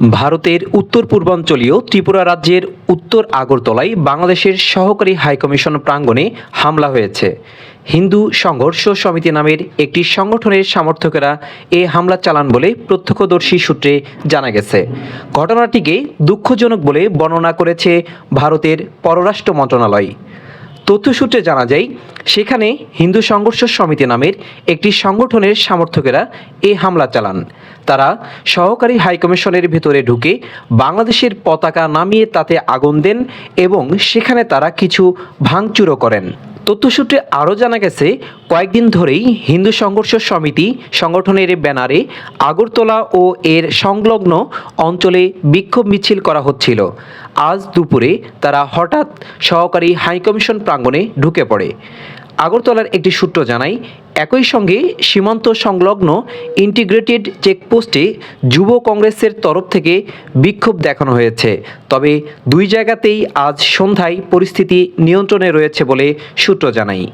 ভারতের উত্তর পূর্বাঞ্চলীয় ত্রিপুরা রাজ্যের উত্তর আগরতলায় বাংলাদেশের সহকারী হাইকমিশন প্রাঙ্গণে হামলা হয়েছে। হিন্দু সংঘর্ষ সমিতি নামের একটি সংগঠনের সমর্থকেরা এ হামলা চালান বলে প্রত্যক্ষদর্শী সূত্রে জানা গেছে। ঘটনাটিকে দুঃখজনক বলে বর্ণনা করেছে ভারতের পররাষ্ট্র মন্ত্রণালয়। তথ্যসূত্রে জানা যায়, সেখানে হিন্দু সংঘর্ষ সমিতি নামের একটি সংগঠনের সমর্থকেরা এ হামলা চালান। তারা সহকারী হাইকমিশনের ভেতরে ঢুকে বাংলাদেশের পতাকা নামিয়ে তাতে আগুন দেন এবং সেখানে তারা কিছু ভাঙচুরও করেন। তথ্যসূত্রে আরও জানা গেছে, কয়েকদিন ধরেই হিন্দু সংঘর্ষ সমিতি সংগঠনের ব্যানারে আগরতলা ও এর সংলগ্ন অঞ্চলে বিক্ষোভ মিছিল করা হচ্ছিল। আজ দুপুরে তারা হঠাৎ সহকারী হাইকমিশন প্রাঙ্গণে ঢুকে পড়ে। আগরতলার একটি সূত্র জানাই একই সঙ্গে সীমান্ত সংলগ্ন ইন্টিগ্রেটেড চেকপোস্টে যুব কংগ্রেসের তরফ থেকে বিক্ষোভ দেখানো হয়েছে। তবে দুই জায়গাতেই আজ সন্ধ্যায় পরিস্থিতি নিয়ন্ত্রণে রয়েছে বলে সূত্র জানায়।